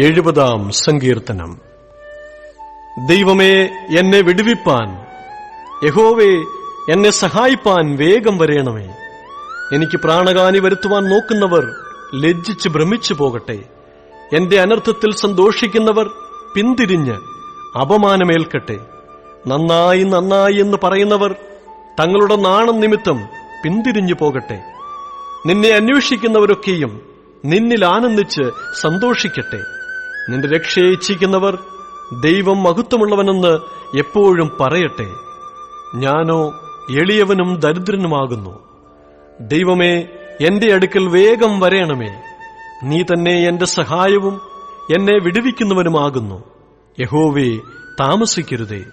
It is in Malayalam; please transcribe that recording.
എഴുപതാം സങ്കീർത്തനം. ദൈവമേ എന്നെ വിടുവിപ്പാൻ. യഹോവേ എന്നെ സഹായിപ്പാൻ വേഗം വരേണമേ. എനിക്ക് പ്രാണകാനി വരുത്തുവാൻ നോക്കുന്നവർ ലജ്ജിച്ച് ഭ്രമിച്ചു പോകട്ടെ. എന്റെ അനർത്ഥത്തിൽ സന്തോഷിക്കുന്നവർ പിന്തിരിഞ്ഞ് അപമാനമേൽക്കട്ടെ. നന്നായി നന്നായി എന്ന് പറയുന്നവർ തങ്ങളുടെ നാണം നിമിത്തം പിന്തിരിഞ്ഞു പോകട്ടെ. നിന്നെ അന്വേഷിക്കുന്നവരൊക്കെയും നിന്നിൽ ആനന്ദിച്ച് സന്തോഷിക്കട്ടെ. നിന്റെ രക്ഷയെ ഇച്ഛിക്കുന്നവർ ദൈവം മഹത്വമുള്ളവനെന്ന് എപ്പോഴും പറയട്ടെ. ഞാനോ എളിയവനും ദരിദ്രനുമാകുന്നു. ദൈവമേ എന്റെ അടുക്കൽ വേഗം വരയണമേ നീ തന്നെ എന്റെ സഹായവും എന്നെ വിടുവിക്കുന്നവനുമാകുന്നു. യഹോവേ താമസിക്കരുതേ.